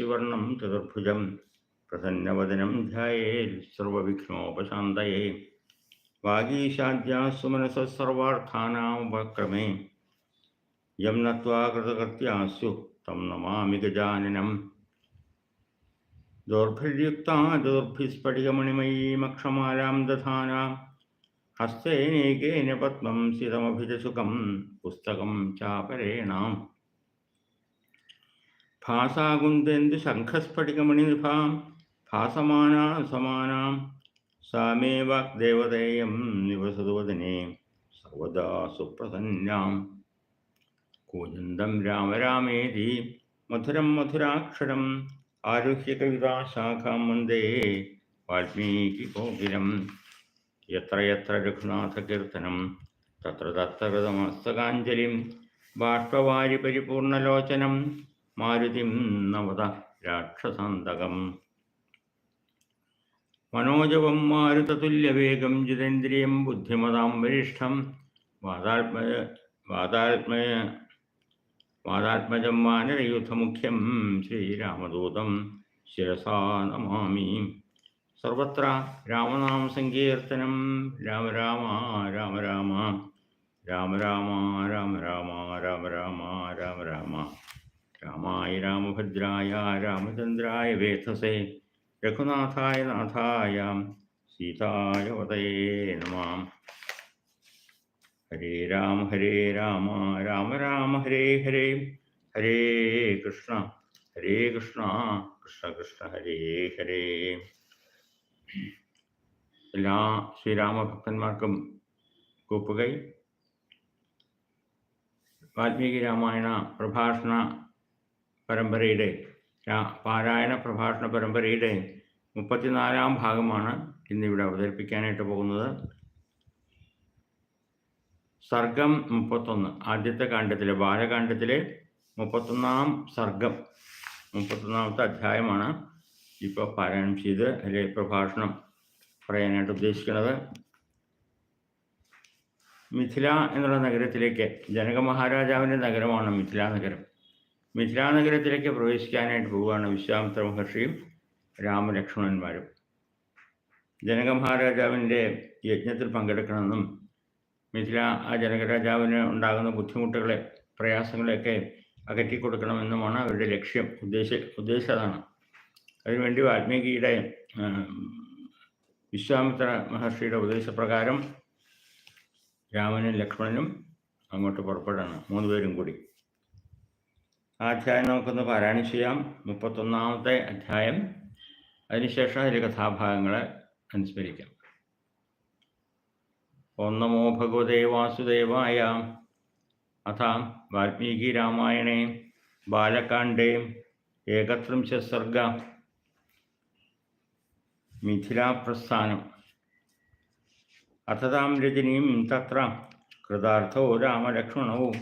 शिवर्ण चतुर्भुज प्रसन्नवदन ध्यानोपात सर्वविघ्नोपशान्तये। वागीशाद्याः सुमनसः सर्वार्थानामुपक्रमे यं नत्वा कृतकृत्या स्युः तं दधा गजाननं। दोर्भिर्युक्ता दुर्भिस्फटिकमणिमयीमक्षमालां दधाना। हस्तेनैकेन ഭാസാകുന്ദേന്ദു ശംഖസ്ഫടികമണിനിഭാം ഭാസമാനാ സമാനാം സാമേ വാഗ്ദേവതേയം നിവസതുവദനെ സർവദാ സുപ്രസന്നാം കൂജന്തം രാമരാമേതി മധുരം മധുരാക്ഷരം ആരുഹ്യ കവിതാശാഖാം വന്ദേ വാൽമീകി കോകിലം യത്ര യത്ര രഘുനാഥകീർത്തനം തത്ര തത്ര മസ്തകാഞ്ജലിം ബാഷ്പവാരി പരിപൂർണലോചനം മാരുതിം നവത രാക്ഷസാന്തകം. മനോജവം മാരുതതുല്യവേഗം ജിതേന്ദ്രിയം ബുദ്ധിമതാം വരിഷ്ഠം വാതാത്മജ വാദാത്മയ വാതാത്മജം വാനരയൂഥമുഖ്യം ശ്രീരാമദൂതം ശിരസാ നമാമി. സർവത്ര രാമനാമ സങ്കീർത്തനം. രാമ രാമ രാമ രാമ. രാമ രാമ രാമ രാമ രാമ രാമ രാമ രാമ. रामाय रामभद्राय रामचन्द्राय वेथसे रघुनाथाय नाथाय, सीताय वदये नमः। हरे राम हरे राम राम राम, हरे हरे हरे कृष्ण हरे कृष्ण कृष्ण कृष्ण, हरे हरे। എല്ലാ ശ്രീരാമഭക്തന്മാർക്കും കൂപ്പുകൈ വാൽമീകി രാമായണ പ്രഭാഷണ പരമ്പരയുടെ പാരായണ പ്രഭാഷണ പരമ്പരയുടെ മുപ്പത്തിനാലാം ഭാഗമാണ് ഇന്നിവിടെ അവതരിപ്പിക്കാനായിട്ട് പോകുന്നത്. സർഗം മുപ്പത്തൊന്ന് ആദ്യത്തെ കാണ്ഡത്തിലെ ബാലകാണ്ഡത്തിലെ മുപ്പത്തൊന്നാം സർഗം മുപ്പത്തൊന്നാമത്തെ അധ്യായമാണ് ഇപ്പോൾ പാരായണം ചെയ്ത് അല്ലെ പ്രഭാഷണം പറയാനായിട്ട് ഉദ്ദേശിക്കുന്നത്. മിഥില എന്നുള്ള നഗരത്തിലേക്ക് ജനക മഹാരാജാവിന്റെ നഗരമാണ് മിഥില നഗരം. മിഥില നഗരത്തിലേക്ക് പ്രവേശിക്കാനായിട്ട് പോവുകയാണ് വിശ്വാമിത്ര മഹർഷിയും രാമലക്ഷ്മണന്മാരും. ജനക മഹാരാജാവിന്റെ യജ്ഞത്തിൽ പങ്കെടുക്കണമെന്നും മിഥില ആ ജനകരാജാവിന് ഉണ്ടാകുന്ന ബുദ്ധിമുട്ടുകളെ പ്രയാസങ്ങളെയൊക്കെ അകറ്റി കൊടുക്കണമെന്നുമാണ് അവരുടെ ലക്ഷ്യം ഉദ്ദേശ ഉദ്ദേശം അതാണ്. അതിനുവേണ്ടി വാൽമീകിയുടെ വിശ്വാമിത്ര മഹർഷിയുടെ ഉപദേശപ്രകാരം രാമനും ലക്ഷ്മണനും അങ്ങോട്ട് പുറപ്പെടാണ് മൂന്ന് പേരും കൂടി. ആ അധ്യായം നമുക്കൊന്ന് പാരായണം ചെയ്യാം. മുപ്പത്തൊന്നാമത്തെ അധ്യായം. അതിനുശേഷം അതിലെ കഥാഭാഗങ്ങളെ അനുസ്മരിക്കാം. ഓം നമോ ഭഗവതേ വാസുദേവായ അഥ വാൽമീകി രാമായണേ ബാലകാണ്ഡേ ഏകത്രിംശ സർഗ മിഥിലാപ്രസ്ഥാനം. അഥതാം രജനീം തത്ര കൃതാർത്ഥോ രാമലക്ഷ്മണവും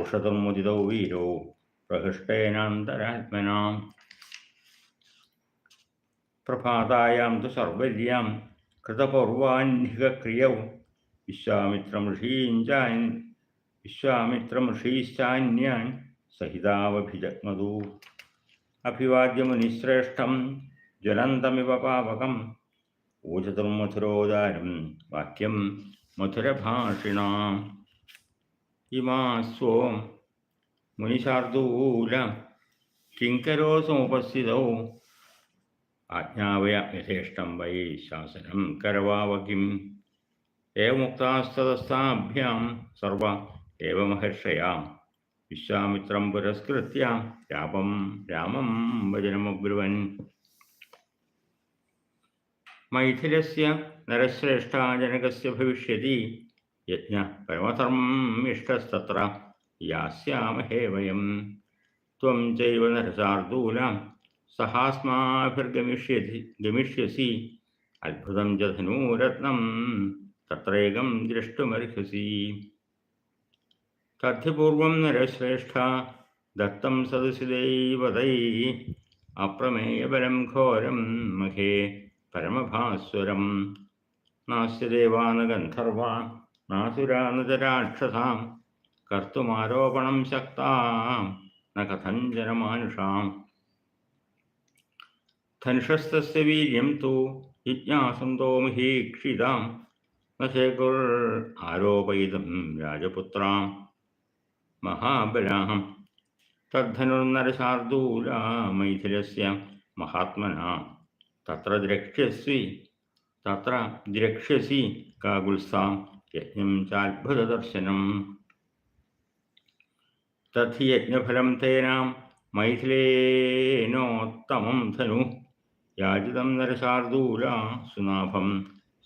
ഉഷതം മുദിതോ വീരോ. प्रदृष्टेनान्तरात्मना प्रभातायां तु सर्वल्यां कृतपौर्वाह्निकक्रियौ। विश्वामित्रं ऋषीञ्चान् विश्वामित्रं ऋषीश्चान्यान् सहितावभिजग्मदु। अभिवाद्यमुनिश्रेष्ठं ज्वलन्तमिव पावकम्। ऊचतुर्मधुरोदारं वाक्यं मधुरभाषिणा इमा स्व മുനിശാർദൂല കിങ്കരോസമുപസ്ഥിതൗ ആജ്ഞാവയ യഥേഷ്ടം വൈ ശാസനം കരവാവകിം ഏവമുക്താസ്തദസ്ഥാഭ്യാം സർവ ഏവ മഹർഷയാം വിശ്വാമിത്രം പുരസ്കൃത്യ രാമം രാമം വചനമബ്രുവൻ മൈഥിലസ്യ നരശ്രേഷ്ഠ ജനകസ്യ ഭവിഷ്യതി യജ്ഞ പരമധർമ്മം ഇഷ്ടസ്തത്ര യാസ്യാമഹേ വയം ത്വം ചൈവ നരസാർദൂല. സഹാസ്മാഭിർഗമിഷ്യതി ഗമിഷ്യസി. അത്ഭുതം ച ധനൂരത്നം. തത്രേകം ദ്രഷ്ടുമർഹസി. തദ്ധ്യപൂർവം നരശ്രേഷ്ഠ ദത്തം സദസി ദൈവതൈ. അപ്രമേയബലം ഘോരം മഹേ പരമഭാസ്വരം. നാസ്യ ദേവാന ഗന്ധർവ കർത്തുമാരോപണം ശക്താം ന കഥഞ്ചന മാനുഷാം ധനുഷസ്തസ്യ വീര്യം തോ ജിജ്ഞാസന്തോ മഹീക്ഷിതാം നശേകുർ ആരോപയിതം രാജപുത്രാം മഹാബലാഹം തദ്ധനുർനരശാർദൂല മൈഥിലസ്യ മഹാത്മന തത്ര ദ്രക്ഷ്യസി തത്ര ദ്രക്ഷ്യസി കാകുൽസാം യജ്ഞം ചാത്ഭുതദർശനം തഥി യജ്ഞഫലം തേനാം മൈഥിലേനോത്തമം ധനു യാചിതം നരശാർദൂല സുനാഭം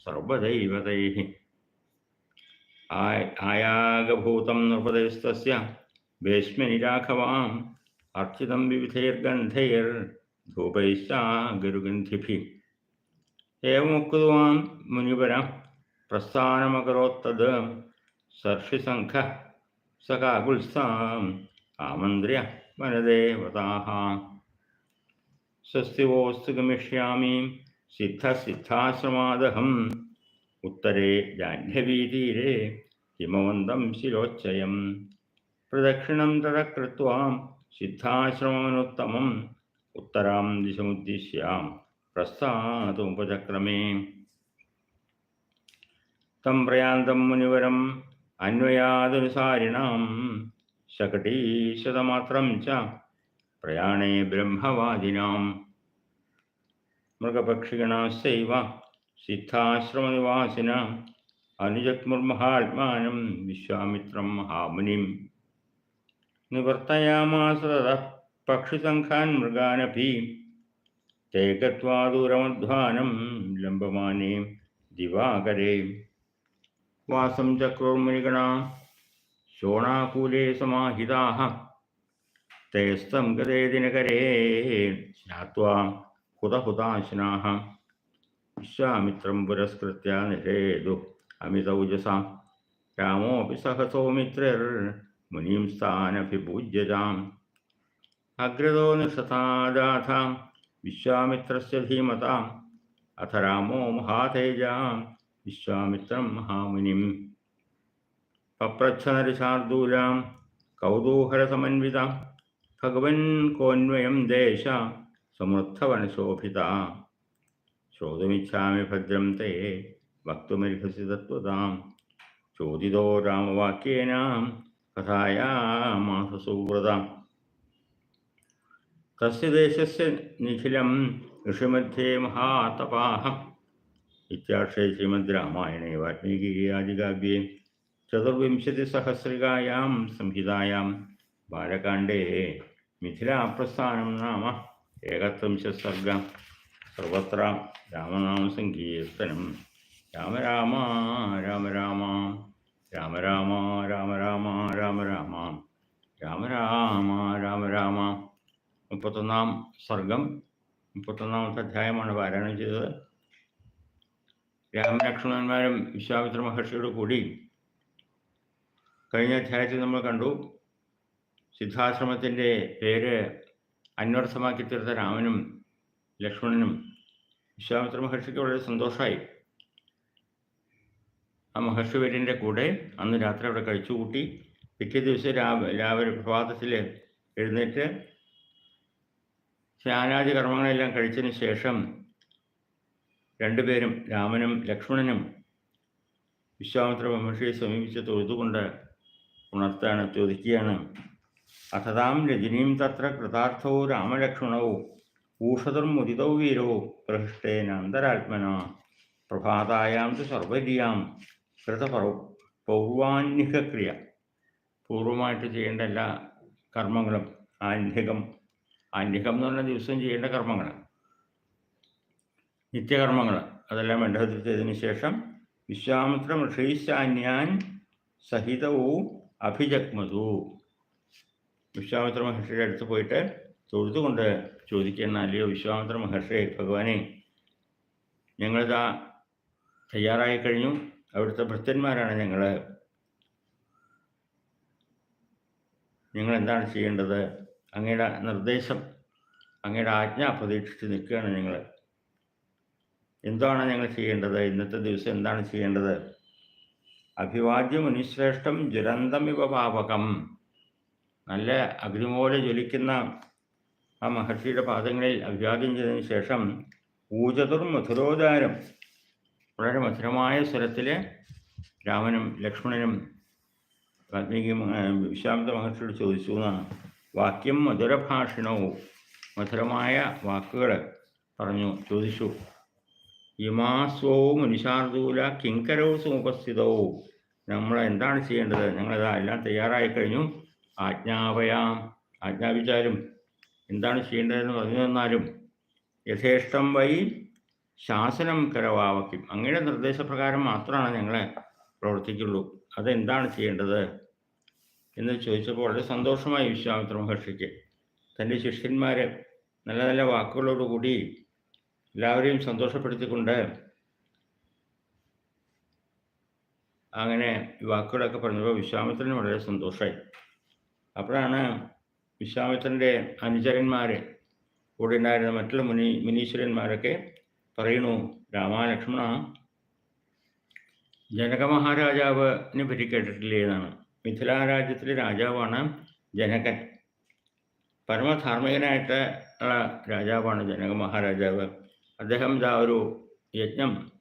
സർവദൈവതൈ ആയാഗഭൂതം നൃപതസ്തസ്യ ഭീഷ്മനി രാഘവാം അർച്ചിതം വിവിധൈർഗന്ധൈർ ധൂപൈശ്ച ഗരുഗന്ധിഭി ഏവമുക്തവാൻ മുനിപര പ്രസ്ഥാനമകരോത്തത് സർഷിസംഘ സകാകുത്സാം ആമന്ത്ര്യ വനദേവതാः സ്വസ്തിവോസ്തു ഗമിഷ്യാമി സിദ്ധസിദ്ധാശ്രമാദഹം. ഉത്തരേ ജാഹ്നവീതീരെ ഹിമവന്തം ശിലോച്ചയം പ്രദക്ഷിണം തത കൃത്വാം സിദ്ധാശ്രമനുത്തമം ഉത്തരാം ദിശമുദ്ദിശ്യാം പ്രസ്ഥാതുപചക്രമേ തം പ്രയാന്തം മുനിവരം അന്വയാദനുസാരിണാം ശകടീശതമാത്രം ച പ്രയാണേ ബ്രഹ്മവാദിനാം. മൃഗപക്ഷിഗണാശൈവ സിദ്ധാശ്രമനിവാസിന അനുജഗ്മുർമഹാത്മാനം വിശ്വാമിത്രം മഹാമുനിം. നിവർത്തയാമാസ തതഃ പക്ഷിസംഘാൻ മൃഗാനഭി തേകത്വാദൂരമധ്വാനം ലംബമാനേ ദിവാകരേ. वासं चक्रुर्मृगणा शोणाकूले समाहिताः। तैस्तं गते दिनकरे ज्ञात्वा हुतहुताशनाः। विश्वामित्रं पुरस्कृत्य निषेदु अमितौजसा। रामोऽपि सहसो मित्रिर्मुनिं स्थानभिपूज्यताम् अग्रतो निषथादाथां विश्वामित्रस्य धीमताम् अथ रामो महातेजाम्। വിശ്വാമിത്രം മഹാമുനിം. പപ്രച്ഛനരിശാർദൂലാം കൗതൂഹരസമന്വിത. ഭഗവൻ കോന്വയം ദേശ സമൃദ്ധവനശോഭിത ശ്രോതുമിച്ഛാമി ഭദ്രം തേ വക്തുമർഹസി തത്വതാം. ചോദിതോ രാമവാക്യേന കഥായാമാസസുവ്രത തസ്യ ദേശസ്യ നിഖിലം ഋഷിമധ്യേ മഹാതപാഹ. इत्यार्षे श्रीमद् रामायणे वाल्मीकियादिकाव्ये चतुर्विंशतिसहस्रिकायां संहितायां बालकाण्डे मिथिलाप्रस्थानं नाम एकत्रिंशत् सर्ग सर्वत्र रामनामसङ्कीर्तनं രാമ രാമ രാമ രാമ രാമ രാമ രാമ രാമ രാമ രാമ രാമ രാമ രാമ രാമ മുപ്പത്തൊന്നാം സർഗം മുപ്പത്തൊന്നാമത്തെ അധ്യായമാണ് പാരായണം ചെയ്തത് രാമലക്ഷ്മണന്മാരും വിശ്വാമിത്ര മഹർഷിയോട് കൂടി കഴിഞ്ഞ അധ്യായത്തിൽ നമ്മൾ കണ്ടു സിദ്ധാശ്രമത്തിന്റെ പേര് അന്വർത്ഥമാക്കി തീർത്ത രാമനും ലക്ഷ്മണനും. വിശ്വാമിത്ര മഹർഷിക്ക് വളരെ സന്തോഷമായി. ആ മഹർഷി വര്യന്റെ കൂടെ അന്ന് രാത്രി അവിടെ കഴിച്ചു കൂട്ടി പിറ്റേ ദിവസം രാവ രാവിലെ പ്രഭാതത്തിൽ എഴുന്നേറ്റ് സ്നാനാദി കർമ്മങ്ങളെല്ലാം കഴിച്ചതിന് ശേഷം രണ്ടുപേരും രാമനും ലക്ഷ്മണനും വിശ്വാമിത്ര മഹർഷിയെ സമീപിച്ച് തൊഴുതുകൊണ്ട് ഉണർത്താണ് ചോദിക്കുകയാണ്. അഥതാം രജനീം തത്ര കൃതാർത്ഥവും രാമലക്ഷ്മണവും ഊഷധം മുദിതവും വീരോ? പ്രഹൃഷ്ടേന അന്തരാത്മന? പ്രഭാതായാം തു സർവര്യാം കൃതപൗ പൗർവാന്യക്രിയ പൂർവമായിട്ട് ചെയ്യേണ്ട എല്ലാ കർമ്മങ്ങളും ആന്യകം ആന്യകം എന്ന് പറഞ്ഞ ദിവസം ചെയ്യേണ്ട കർമ്മങ്ങൾ നിത്യകർമ്മങ്ങൾ. അതെല്ലാം വേണ്ടതിൽ ചെയ്തതിന് ശേഷം വിശ്വാമിത്ര ഋഷീശാന്യാൻ സഹിതവും അഭിജഗ്മതു. വിശ്വാമിത്ര മഹർഷിയുടെ അടുത്ത് പോയിട്ട് തൊഴുതുകൊണ്ട് ചോദിക്കുന്ന അല്ലയോ വിശ്വാമിത്ര മഹർഷി ഭഗവാനെ ഞങ്ങളിതാ തയ്യാറായി കഴിഞ്ഞു. അവിടുത്തെ ഭൃത്യന്മാരാണ് ഞങ്ങൾ നിങ്ങൾ എന്താണ് ചെയ്യേണ്ടത്? അങ്ങയുടെ നിർദ്ദേശം അങ്ങയുടെ ആജ്ഞ പ്രതീക്ഷിച്ച് നിൽക്കുകയാണ് ഞങ്ങൾ എന്താണ് ഞങ്ങൾ ചെയ്യേണ്ടത്? ഇന്നത്തെ ദിവസം എന്താണ് ചെയ്യേണ്ടത്? അഭിവാജ്യം അനുശ്രേഷ്ഠം ജ്വലന്തമിവ പാപകം നല്ല അഗ്നിമോലെ ജ്വലിക്കുന്ന ആ മഹർഷിയുടെ പാദങ്ങളിൽ അഭിവാദ്യം ചെയ്തതിന് ശേഷം ഊജതുർ മധുരോദാരം. വളരെ മധുരമായ സ്വരത്തിൽ രാമനും ലക്ഷ്മണനും വാൽമീകി വിശ്വാമിത മഹർഷിയോട് ചോദിച്ചു എന്നാണ്. വാക്യം മധുരഭാഷണവും മധുരമായ വാക്കുകൾ പറഞ്ഞു ചോദിച്ചു. ഇമാസ്വോ മുനിശാർദൂല കിങ്കരവും സമുപസ്ഥിതവും നമ്മൾ എന്താണ് ചെയ്യേണ്ടത്? ഞങ്ങളിതാ എല്ലാം തയ്യാറായി കഴിഞ്ഞു. ആജ്ഞാപയാം. ആജ്ഞാപിച്ചാലും എന്താണ് ചെയ്യേണ്ടതെന്ന് പറഞ്ഞു തന്നാലും യഥേഷ്ടം വൈ ശാസനം കരവാവയ്ക്കും അങ്ങയുടെ നിർദ്ദേശപ്രകാരം മാത്രമാണ് ഞങ്ങളെ പ്രവർത്തിക്കുള്ളൂ. അതെന്താണ് ചെയ്യേണ്ടത്? എന്ന് ചോദിച്ചപ്പോൾ വളരെ സന്തോഷമായി വിശ്വാമിത്ര മഹർഷിക്ക്. തന്റെ ശിഷ്യന്മാരെ നല്ല നല്ല വാക്കുകളോടുകൂടി എല്ലാവരെയും സന്തോഷപ്പെടുത്തിക്കൊണ്ട് അങ്ങനെ ഈ വാക്കുകളൊക്കെ പറഞ്ഞപ്പോൾ വിശ്വാമിത്രന് വളരെ സന്തോഷമായി അപ്പോഴാണ് വിശ്വാമിത്രന്റെ അനുചരന്മാർ കൂടെ ഉണ്ടായിരുന്ന മറ്റുള്ള മുനി മുനീശ്വരന്മാരൊക്കെ പറയണു രാമാലക്ഷ്മണ ജനകമഹാരാജാവിനെ പറ്റി കേട്ടിട്ടില്ലേ എന്നാണ്. മിഥിലാ രാജ്യത്തിലെ രാജാവാണ് ജനകൻ. പരമധാർമ്മികനായിട്ട് ഉള്ള രാജാവാണ് ജനക മഹാരാജാവ് അദ്ദേഹം ഇതാ ഒരു യജ്ഞം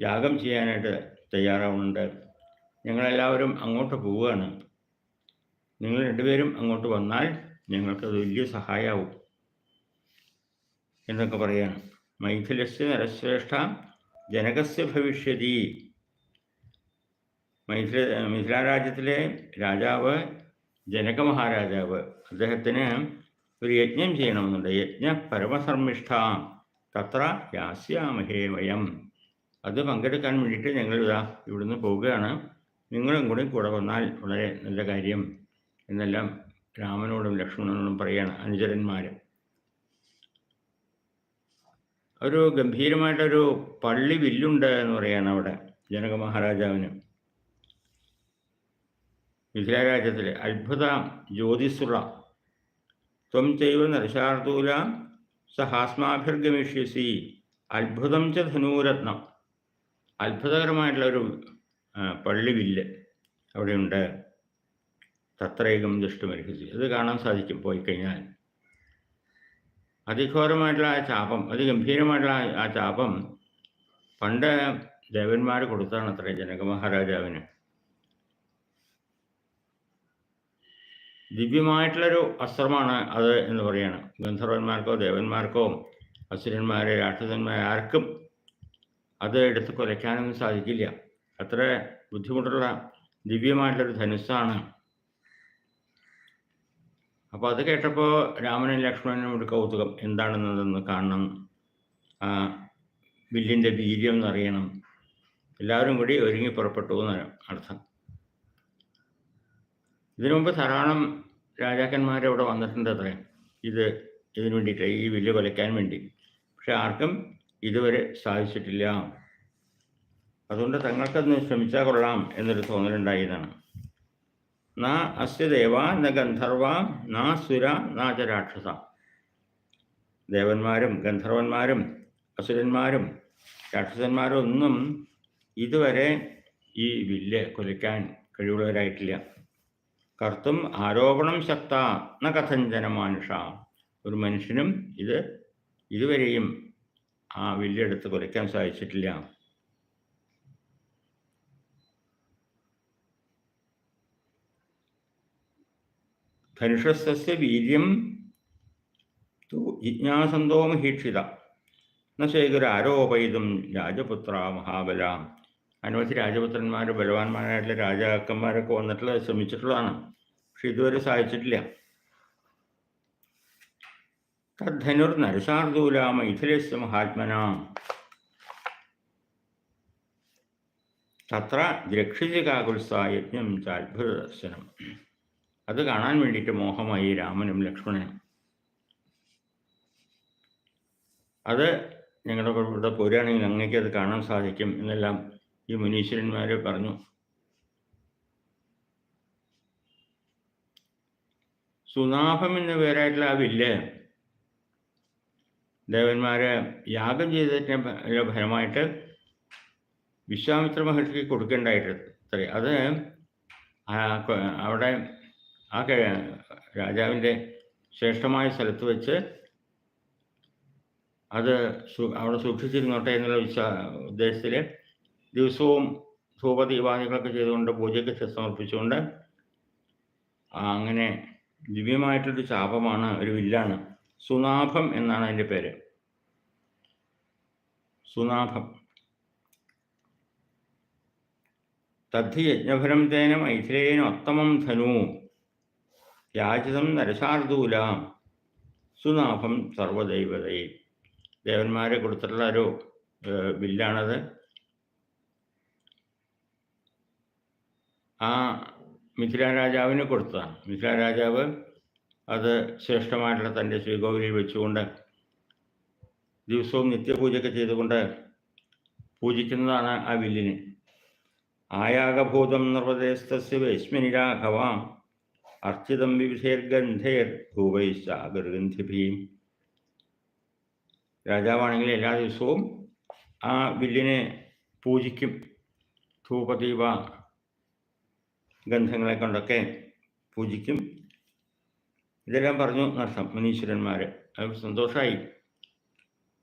യാഗം ചെയ്യാനായിട്ട് തയ്യാറാവുന്നുണ്ട്. ഞങ്ങളെല്ലാവരും അങ്ങോട്ട് പോവുകയാണ്. നിങ്ങൾ രണ്ടുപേരും അങ്ങോട്ട് വന്നാൽ ഞങ്ങൾക്കത് വലിയ സഹായമാവും എന്നൊക്കെ പറയാണ്. മൈഥിലസ് നരശ്രേഷ്ഠ ജനകസ് ഭവിഷ്യതി. മൈഥില മിഥില രാജ്യത്തിലെ രാജാവ് ജനക മഹാരാജാവ് അദ്ദേഹത്തിന് ഒരു യജ്ഞം ചെയ്യണമെന്നുണ്ട്. യജ്ഞ പരമസർമ്മിഷ്ഠ. തത്ര യാസ്യാമഹേ വയം. അത് പങ്കെടുക്കാൻ വേണ്ടിയിട്ട് ഞങ്ങൾ ഇതാ ഇവിടുന്ന് പോവുകയാണ്. നിങ്ങളും കൂടി കൂടെ വന്നാൽ വളരെ നല്ല കാര്യം എന്നെല്ലാം രാമനോടും ലക്ഷ്മണനോടും പറയാണ് അനുചരന്മാർ ഒരു ഗംഭീരമായിട്ടൊരു പള്ളി വില്ലുണ്ട് എന്ന് പറയാണ് അവിടെ ജനക മഹാരാജാവിന്. മിഥിലാരാജ്യത്തിൽ അത്ഭുത ജ്യോതിസുറ. ത്വം ചെയ്വ നരശാർദൂല സഹാസ്മാഭിർഗമിഷ്യസി. അത്ഭുതം ച ധനൂരത്നം. അത്ഭുതകരമായിട്ടുള്ള ഒരു ആ, പള്ളി വില്ല് അവിടെയുണ്ട്. തത്രേകം ദുഷ്ടമരിഹസി അത് കാണാൻ സാധിക്കും പോയി കഴിഞ്ഞാൽ അതിഘോരമായിട്ടുള്ള ആ ചാപം അതിഗംഭീരമായിട്ടുള്ള ആ ചാപം പണ്ട് ദേവന്മാർ കൊടുത്താണ് അത്ര ജനക മഹാരാജാവിന് ദിവ്യമായിട്ടുള്ളൊരു അസ്ത്രമാണ് അത് എന്ന് പറയാണ്. ഗന്ധർവന്മാർക്കോ ദേവന്മാർക്കോ അസുരന്മാരെ രാക്ഷസന്മാരെ ആർക്കും അത് എടുത്ത് കുലയ്ക്കാനൊന്നും സാധിക്കില്ല. അത്ര ബുദ്ധിമുട്ടുള്ള ദിവ്യമായിട്ടുള്ളൊരു ധനുസ്സാണ്. അപ്പോൾ അത് കേട്ടപ്പോൾ രാമനും ലക്ഷ്മണനും ഒരു കൗതുകം. എന്താണെന്നതെന്ന് കാണണം. ആ വില്ലിന്റെ വീര്യം എന്നറിയണം എല്ലാവരും കൂടി ഒരുങ്ങി പുറപ്പെട്ടു എന്നാണ് അർത്ഥം. ഇതിനു മുമ്പ് ധാരാളം രാജാക്കന്മാർ അവിടെ വന്നിട്ടുണ്ട് അത്രേ ഇത് ഇതിനു വേണ്ടിയിട്ട് ഈ വില്ല് കൊലയ്ക്കാൻ വേണ്ടി. പക്ഷെ ആർക്കും ഇതുവരെ സാധിച്ചിട്ടില്ല. അതുകൊണ്ട് തങ്ങൾക്കതൊന്ന് ശ്രമിച്ചാൽ കൊള്ളാം എന്നൊരു തോന്നലുണ്ടായതാണ്. നാ അസ്യ ദേവ ന ഗന്ധർവ നാ സുര നാ ച രാക്ഷസ ദേവന്മാരും ഗന്ധർവന്മാരും അസുരന്മാരും രാക്ഷസന്മാരും ഒന്നും ഇതുവരെ ഈ വില്ല് കൊലയ്ക്കാൻ കഴിവുള്ളവരായിട്ടില്ല. കർത്തും ആരോപണം ശക്ത ന കഥഞ്ചന മാനുഷ ഒരു മനുഷ്യനും ഇത് ഇതുവരെയും ആ വില്ലെടുത്ത് കുറയ്ക്കാൻ സാധിച്ചിട്ടില്ല. ധനുഷസ്യ വീര്യം ജിജ്ഞാസന്തോ മഹീക്ഷിത ന ശേഖര ആരോപയിതും രാജപുത്ര മഹാബല. അനവധി രാജപുത്രന്മാർ ബലവാന്മാരായിട്ടുള്ള രാജാക്കന്മാരൊക്കെ വന്നിട്ടുള്ള ശ്രമിച്ചിട്ടുള്ളതാണ്. പക്ഷെ ഇതുവരെ സാധിച്ചിട്ടില്ല. തദ്ധനുർ നരസാർദൂല മൈഥിലസ്യ മഹാത്മന. തത്ര ദ്രക്ഷിതികാകുത്സ യജ്ഞം ചാത്ഭുത ദർശനം അത് കാണാൻ വേണ്ടിയിട്ട് മോഹമായി രാമനും ലക്ഷ്മണനും. അത് ഞങ്ങളുടെ ഇവിടെ പോരുകയാണെങ്കിൽ അങ്ങേക്ക് അത് കാണാൻ സാധിക്കും എന്നെല്ലാം ഈ മുനീശ്വരന്മാരെ പറഞ്ഞു സുനാഭം എന്ന പേരായിട്ടുള്ള ആ വില്ല് ദേവന്മാരെ യാഗം ചെയ്തതിന്റെ ഫ- ഫലമായിട്ട് വിശ്വാമിത്ര മഹർഷിക്ക് കൊടുക്കേണ്ടായിട്ട് അത്രേ. അത് അവിടെ ആ രാജാവിന്റെ ശ്രേഷ്ഠമായ സ്ഥലത്ത് വെച്ച് അത് അവിടെ സൂക്ഷിച്ചിരുന്നോട്ടെ എന്നുള്ള വിശ്വാ ഉദ്ദേശത്തിൽ ദിവസവും ധൂപദീപാദികളൊക്കെ ചെയ്തുകൊണ്ട് പൂജയ്ക്ക് സമർപ്പിച്ചുകൊണ്ട് അങ്ങനെ ദിവ്യമായിട്ടൊരു ശാപമാണ് ഒരു വില്ലാണ്. സുനാഭം എന്നാണ് അതിന്റെ പേര്. സുനാഭം. തദ്ധി യജ്ഞഫലം തേന മൈഥിലേന ഉത്തമം ധനു. യാചിതം നരശാർദൂല. സുനാഭം സർവദൈവതയും. ദേവന്മാരെ കൊടുത്തിട്ടുള്ള ഒരു ഏഹ്, ആ മിഥില രാജാവിന് കൊടുത്തതാണ്. മിഥില രാജാവ് അത് ശ്രേഷ്ഠമായിട്ടുള്ള തന്റെ ശ്രീകോവിലിൽ വെച്ചുകൊണ്ട് ദിവസവും നിത്യപൂജയൊക്കെ ചെയ്തുകൊണ്ട് പൂജിക്കുന്നതാണ് ആ വില്ലിന്. ആയാഗഭൂതം നിർവദേശസ്യ വേശ്മനിരാഘവാം അർച്ചിതം വിവിധേർഗന്ധേർ ഭൂവൈശാഗർഗന്ധിഭീം രാജാവാണെങ്കിൽ എല്ലാ ദിവസവും ആ വില്ലിനെ പൂജിക്കും. ധൂപദീപ ഗന്ധങ്ങളെ കൊണ്ടൊക്കെ പൂജിക്കും. ഇതെല്ലാം പറഞ്ഞു നർത്ഥം മുനീശ്വരന്മാർ അത് സന്തോഷമായി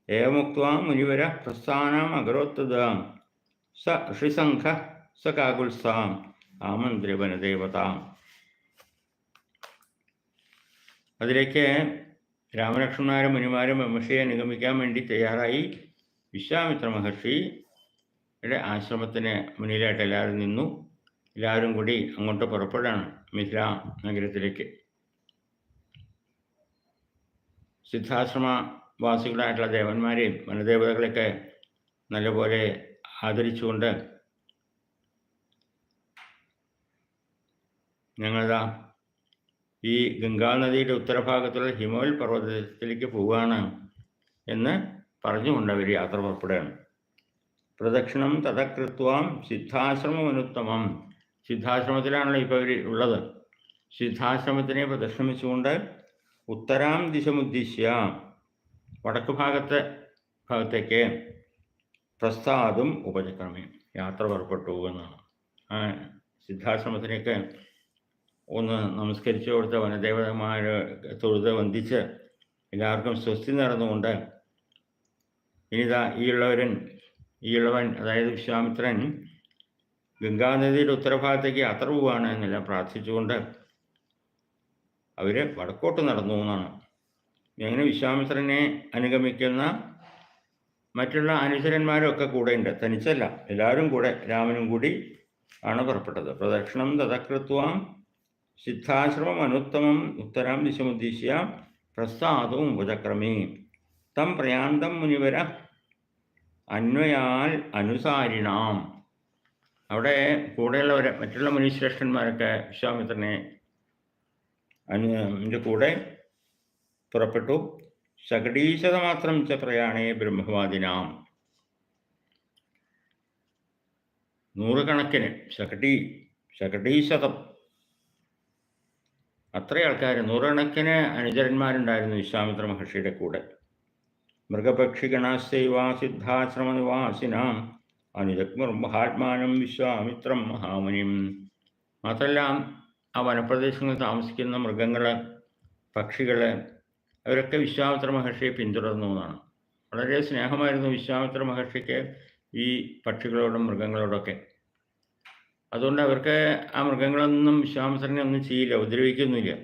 ഏവമുക്വാ മുനിവര പ്രസ്ഥാനം അകരോത്തതാം. സ ഋഷിസംഘ സ കാകുത്സാം ആമന്ത്രിവനദേവതാം അതിലേക്ക് രാമലക്ഷ്മണന്മാരും മുനിമാരും വിമർശയെ നിഗമിക്കാൻ വേണ്ടി തയ്യാറായി വിശ്വാമിത്ര മഹർഷിയുടെ ആശ്രമത്തിന് മുന്നിലായിട്ട് എല്ലാവരും നിന്നു. എല്ലാവരും കൂടി അങ്ങോട്ട് പുറപ്പെടാണ് മിഥില നഗരത്തിലേക്ക്. സിദ്ധാശ്രമ വാസികളായിട്ടുള്ള ദേവന്മാരെയും വനദേവതകളെയൊക്കെ നല്ലപോലെ ആദരിച്ചുകൊണ്ട് ഞങ്ങളിതാ ഈ ഗംഗാ നദിയുടെ ഉത്തരഭാഗത്തുള്ള ഹിമോൽ പർവതത്തിലേക്ക് പോവുകയാണ് എന്ന് പറഞ്ഞുകൊണ്ട് അവർ യാത്ര പുറപ്പെടുകയാണ്. പ്രദക്ഷിണം തഥകൃത്വാം സിദ്ധാശ്രമമനുത്തമം. സിദ്ധാശ്രമത്തിലാണല്ലോ ഇപ്പോൾ ഇവർ ഉള്ളത്. സിദ്ധാശ്രമത്തിനെ പ്രദക്ഷിണിച്ചുകൊണ്ട് ഉത്തരാം ദിശമുദ്ദിശ്യ വടക്ക് ഭാഗത്തെ ഭാഗത്തേക്ക് പ്രസാദും ഉപചക്രമേ യാത്ര പുറപ്പെട്ടു എന്നാണ്. ആ സിദ്ധാശ്രമത്തിലേക്ക് ഒന്ന് നമസ്കരിച്ചു കൊടുത്ത വനദേവതമാർ തൊഴുത് വന്ദിച്ച് എല്ലാവർക്കും സ്വസ്തി നടന്നുകൊണ്ട് ഇനിതാ ഈ ഉള്ളവരൻ ഈ ഉള്ളവൻ അതായത് വിശ്വാമിത്രൻ ഗംഗാനദിയുടെ ഉത്തരഭാഗത്തേക്ക് യാത്ര പോവുകയാണ് എന്നെല്ലാം പ്രാർത്ഥിച്ചുകൊണ്ട് അവർ വടക്കോട്ട് നടന്നു എന്നാണ്. അങ്ങനെ വിശ്വാമിത്രനെ അനുഗമിക്കുന്ന മറ്റുള്ള അനുചരന്മാരും ഒക്കെ കൂടെ ഉണ്ട്. തനിച്ചല്ല എല്ലാവരും കൂടെ രാമനും കൂടി ആണ് പുറപ്പെട്ടത്. പ്രദക്ഷിണം തഥകൃത്വാം സിദ്ധാശ്രമം അനുത്തമം ഉത്തരാം ദിശമുദ്ദേശിയ പ്രസാദവും ഉപചക്രമേ തം പ്രയാന്തം മുനിവര അന്വയാൽ അനുസാരിണാം. അവിടെ കൂടെയുള്ളവർ മറ്റുള്ള മുനീശ്രേഷ്ഠന്മാരൊക്കെ വിശ്വാമിത്രനെ അനു കൂടെ പുറപ്പെട്ടു. ശകടീശതമാത്രം ച പ്രയാണേ ബ്രഹ്മവാദിനാം. നൂറുകണക്കിന് ശകടി ശകടീശതം. അത്ര ആൾക്കാർ നൂറുകണക്കിന് അനുചരന്മാരുണ്ടായിരുന്നു വിശ്വാമിത്ര മഹർഷിയുടെ കൂടെ. മൃഗപക്ഷിഗണാസ്യൈവാ സിദ്ധാശ്രമനിവാസിനാം. അനുജഗ്മുർ മഹാത്മാനം വിശ്വാമിത്രം മഹാമുനിം. മാത്രമല്ല ആ വനപ്രദേശങ്ങളിൽ താമസിക്കുന്ന മൃഗങ്ങൾ പക്ഷികൾ അവരൊക്കെ വിശ്വാമിത്ര മഹർഷിയെ പിന്തുടർന്നു എന്നാണ്. വളരെ സ്നേഹമായിരുന്നു വിശ്വാമിത്ര മഹർഷിക്ക് ഈ പക്ഷികളോടും മൃഗങ്ങളോടൊക്കെ. അതുകൊണ്ട് അവർക്ക് ആ മൃഗങ്ങളൊന്നും വിശ്വാമിത്രനെ ഒന്നും ചെയ്യില്ല ഉപദ്രവിക്കുന്നില്ല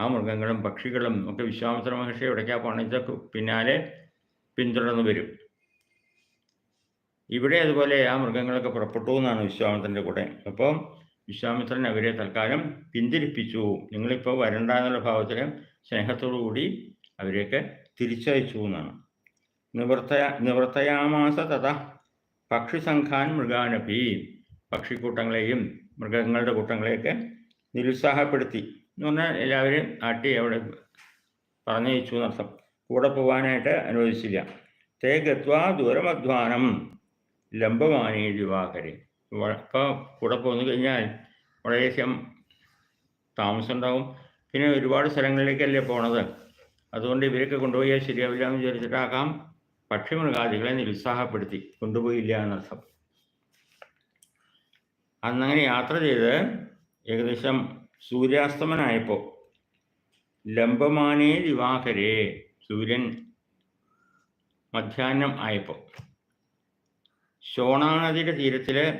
ആ മൃഗങ്ങളും പക്ഷികളും ഒക്കെ വിശ്വാമിത്ര മഹർഷി എവിടേക്കാ പണിതൊക്കെ പിന്നാലെ പിന്തുടർന്ന് വരും. ഇവിടെ അതുപോലെ ആ മൃഗങ്ങളൊക്കെ പുറപ്പെട്ടു എന്നാണ് വിശ്വാമിത്രന്റെ കൂടെ. അപ്പം വിശ്വാമിത്രൻ അവരെ തൽക്കാലം പിന്തിരിപ്പിച്ചു. നിങ്ങളിപ്പോൾ വരണ്ട എന്നുള്ള ഭാവത്തിൽ സ്നേഹത്തോടു കൂടി അവരെയൊക്കെ തിരിച്ചയച്ചു എന്നാണ്. നിവർത്തയ നിവർത്തയാമാസ തഥ പക്ഷിസംഘാൻ മൃഗാനപി. പക്ഷിക്കൂട്ടങ്ങളെയും മൃഗങ്ങളുടെ കൂട്ടങ്ങളെയൊക്കെ നിരുത്സാഹപ്പെടുത്തി എന്ന് പറഞ്ഞാൽ എല്ലാവരും ആട്ടി അവിടെ പറഞ്ഞയച്ചു എന്നർത്ഥം. കൂടെ പോകാനായിട്ട് അനുവദിച്ചില്ല. തേ ഗത്വാ ദൂരമധ്വാനം. ലംബമാനേ ദിവാകരൻ ഇപ്പോൾ കൂടെ പോന്നു കഴിഞ്ഞാൽ വളരെയധികം താമസം ഉണ്ടാവും പിന്നെ ഒരുപാട് സ്ഥലങ്ങളിലേക്കല്ലേ പോണത്? അതുകൊണ്ട് ഇവരൊക്കെ കൊണ്ടുപോയാൽ ശരിയാവില്ല എന്ന് വിചാരിച്ചിട്ടാകാം പക്ഷിമൃഗാദികളെ നിരുത്സാഹപ്പെടുത്തി കൊണ്ടുപോയില്ല എന്നർത്ഥം അന്നങ്ങനെ യാത്ര ചെയ്ത് ഏകദേശം സൂര്യാസ്തമനായപ്പോൾ ലംബമാനേ ദിവാകരേ സൂര്യൻ മധ്യാഹ്നം ആയപ്പോൾ ശോണാനദിയുടെ തീരത്തിൽ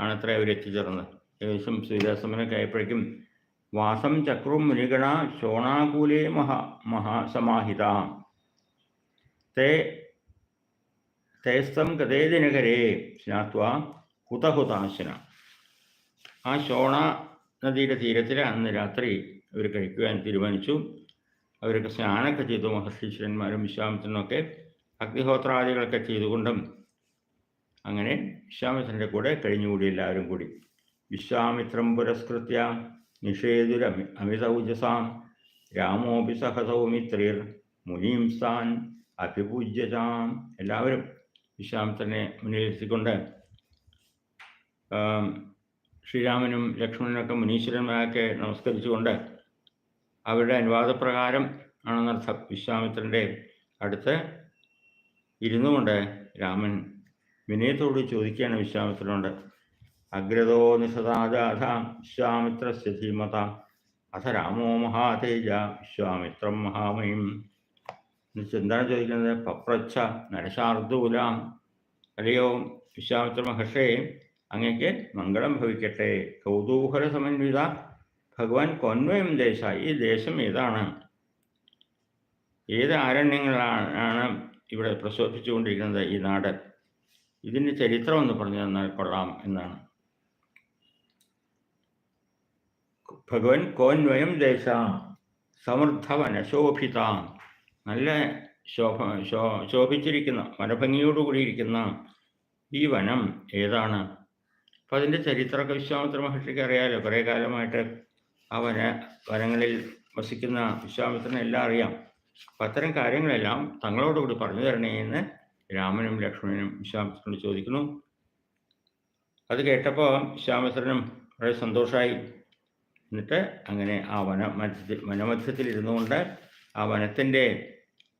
ആണത്ര അവർ എത്തിച്ചേർന്നത്. ഏകദേശം സൂര്യാസ്തമനമൊക്കെ ആയപ്പോഴേക്കും വാസം ചക്രും മുനിഗണ ശോണാകൂലേ മഹാ മഹാസമാഹിത. തേ തേസ്തം ഗതേ ദിനകരേ സ്നാത്വ ഹുതഹുതാശന. ആ ഷോണ നദിയുടെ തീരത്തിൽ അന്ന് രാത്രി അവർ കഴിക്കുവാൻ തീരുമാനിച്ചു. അവരൊക്കെ സ്നാനമൊക്കെ ചെയ്തു മഹർഷീശ്വരന്മാരും വിശ്വാമിത്രനൊക്കെ അഗ്നിഹോത്രാദികളൊക്കെ ചെയ്തുകൊണ്ടും അങ്ങനെ വിശ്വാമിത്രന്റെ കൂടെ കഴിഞ്ഞുകൂടി എല്ലാവരും കൂടി. വിശ്വാമിത്രം പുരസ്കൃത്യ നിഷേധുരമി അമിതൗജസാം. രാമോപി സഹസൗമിത്രിർ മുനീംസാൻ അഭിപൂജ്യതാം എല്ലാവരും വിശ്വാമിത്രനെ മുന്നിലെത്തിക്കൊണ്ട് ശ്രീരാമനും ലക്ഷ്മണനൊക്കെ മുനീശ്വരന്മാരൊക്കെ നമസ്കരിച്ചുകൊണ്ട് അവരുടെ അനുവാദപ്രകാരം ആണെന്നർത്ഥം വിശ്വാമിത്രന്റെ അടുത്ത് ഇരുന്നുകൊണ്ട് രാമൻ വിനയത്തോട് ചോദിക്കുകയാണ് വിശ്വാമിത്രനോട്. അഗ്രതോ നിസദാജാഥ വിശ്വാമിത്രസ്യ ധീമത. അഥ രാമോ മഹാതേജ വിശ്വാമിത്രം മഹാമയും എന്താണ് ചോദിക്കുന്നത് പപ്രച്ഛ നരശാർദൂല. അല്ലയോ വിശ്വാമിത്ര മഹർഷേ അങ്ങക്ക് മംഗളം ഭവിക്കട്ടെ. കൗതൂഹല സമന്വിത ഭഗവാൻ കൊന്വയം ദേശ ഈ ദേശം ഏതാണ്? ഏത് ആരണ്യങ്ങളാണ് ഇവിടെ പ്രശോഭിച്ചുകൊണ്ടിരിക്കുന്നത് ഈ നാട്? ഇതിന്റെ ചരിത്രം ഒന്ന് പറഞ്ഞു തന്നാൽ കൊള്ളാം എന്നാണ്. ഭഗവൻ കോന്വയം ദേശ സമൃദ്ധവനശോഭിതാം നല്ല ശോഭ ശോ ശോഭിച്ചിരിക്കുന്ന വനഭംഗിയോടുകൂടിയിരിക്കുന്ന ഈ വനം ഏതാണ്? അപ്പം അതിന്റെ ചരിത്രമൊക്കെ വിശ്വാമിത്ര മഹർഷിക്ക് അറിയാമല്ലോ കുറേ കാലമായിട്ട് ആ വന വനങ്ങളിൽ വസിക്കുന്ന വിശ്വാമിത്രനെ എല്ലാം അറിയാം. അപ്പം അത്തരം കാര്യങ്ങളെല്ലാം തങ്ങളോടുകൂടി പറഞ്ഞു തരണേ എന്ന് രാമനും ലക്ഷ്മണനും വിശ്വാമിത്രനോട് ചോദിക്കുന്നു. അത് കേട്ടപ്പോൾ വിശ്വാമിത്രനും വളരെ സന്തോഷമായി എന്നിട്ട് അങ്ങനെ ആ വന മധ്യത്തിൽ വനമധ്യത്തിൽ ഇരുന്നുകൊണ്ട് ആ വനത്തിന്റെ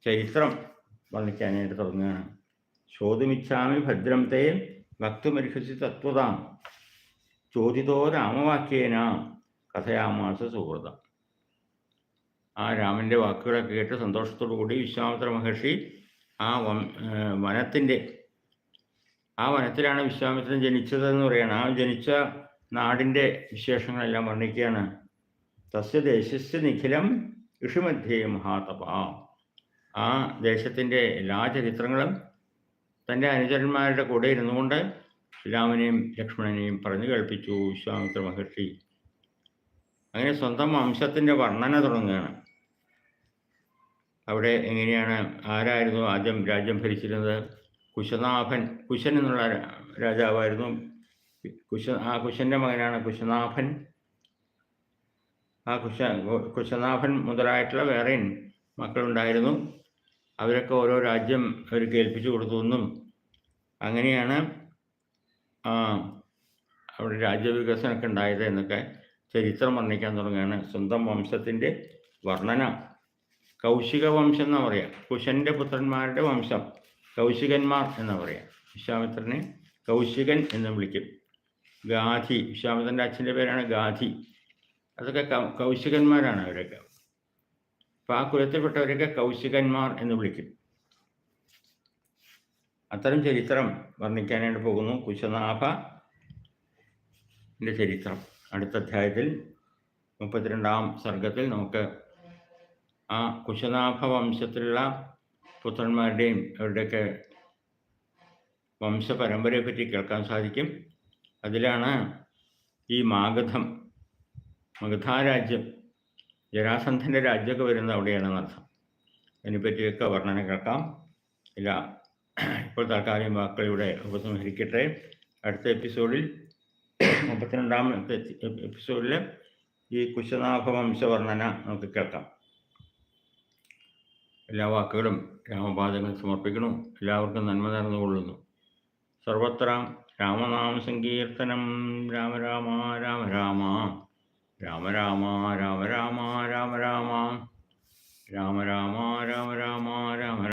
ചരിത്രം വർണിക്കാനായിട്ട് തുടങ്ങുകയാണ്. ചോദ്യമിച്ഛാമി ഭദ്രം തേ ഭക്തുമരിഹസി തത്വതാം. ചോദിതോ രാമവാക്യേന കഥയാമാസ സുഹൃതം. ആ രാമന്റെ വാക്കുകളൊക്കെ കേട്ട് സന്തോഷത്തോടു കൂടി വിശ്വാമിത്ര മഹർഷി ആ വനത്തിന്റെ ആ വനത്തിലാണ് വിശ്വാമിത്രൻ ജനിച്ചതെന്ന് പറയുകയാണ് ആ ജനിച്ച നാടിന്റെ വിശേഷങ്ങളെല്ലാം വർണിക്കുകയാണ്. തസ്യ ദേശസ്യ നിഖിലം ഋഷിമധ്യേ മഹാതപ. ആ ദേശത്തിന്റെ എല്ലാ ചരിത്രങ്ങളും തന്റെ അനുചരന്മാരുടെ കൂടെ ഇരുന്നുകൊണ്ട് രാമനെയും ലക്ഷ്മണനെയും പറഞ്ഞു കേൾപ്പിച്ചു വിശ്വാമിത്ര മഹർഷി. അങ്ങനെ സ്വന്തം വംശത്തിന്റെ വർണന തുടങ്ങുകയാണ്. അവിടെ എങ്ങനെയാണ് ആരായിരുന്നു ആദ്യം രാജ്യം ഭരിച്ചിരുന്നത്? കുശനാഭൻ കുശൻ എന്നുള്ള രാജാവായിരുന്നു. കുശ ആ കുശന്റെ മകനാണ് കുശനാഭൻ. ആ കുശ കുശനാഭൻ മുതലായിട്ടുള്ള വേറെയും മക്കളുണ്ടായിരുന്നു. അവരൊക്കെ ഓരോ രാജ്യം അവർ കേൾപ്പിച്ചു കൊടുത്തു എന്നും. അങ്ങനെയാണ് അവിടെ രാജ്യവികസനമൊക്കെ ഉണ്ടായത് എന്നൊക്കെ ചരിത്രം വർണിക്കാൻ തുടങ്ങുകയാണ്. സ്വന്തം വംശത്തിന്റെ വർണന. കൗശിക വംശം എന്ന് പറയാം? കുശന്റെ പുത്രന്മാരുടെ വംശം. കൗശികന്മാർ എന്ന് പറയാം? വിശ്വാമിത്രനെ കൗശികൻ എന്ന് വിളിക്കും. ഗാധി. വിശ്വാമിത്രന്റെ അച്ഛന്റെ പേരാണ് ഗാധി. അതൊക്കെ കൗശികന്മാരാണ് അവരൊക്കെ. അപ്പം ആ കുലത്തിൽപ്പെട്ടവരൊക്കെ കൗശികന്മാർ എന്ന് വിളിക്കും. അത്തരം ചരിത്രം വർണിക്കാനായിട്ട് പോകുന്നു കുശനാഭ ചരിത്രം. അടുത്ത അധ്യായത്തിൽ മുപ്പത്തിരണ്ടാം സർഗത്തിൽ നമുക്ക് ആ കുശനാഭ വംശത്തിലുള്ള പുത്രന്മാരുടെയും അവരുടെയൊക്കെ വംശപരമ്പരയെ പറ്റി കേൾക്കാൻ സാധിക്കും. അതിലാണ് ഈ മാഗധം മഗധാരാജ്യം ജരാസന്ധന്റെ രാജ്യമൊക്കെ വരുന്നത് അവിടെയാണെന്ന് അർത്ഥം അതിനെപ്പറ്റിയൊക്കെ വർണന കേൾക്കാം. ഇല്ല ഇപ്പോൾ തൽക്കാലം വാക്കുകൾ ഉപസംഹരിക്കട്ടെ. അടുത്ത എപ്പിസോഡിൽ മുപ്പത്തിരണ്ടാമത്തെ എപ്പിസോഡിൽ ഈ കുശനാഭ നമുക്ക് കേൾക്കാം. എല്ലാ വാക്കുകളും രാമപാദങ്ങൾ സമർപ്പിക്കുന്നു എല്ലാവർക്കും നന്മ നടന്നുകൊള്ളുന്നു സർവത്ര രാമനാമ സങ്കീർത്തനം. രാമ രാമ രാമ. രാമ രാമ രാമ രാമ രാമ രാമ. രാമ രാമ രാമ രാമ രാമ രാമ.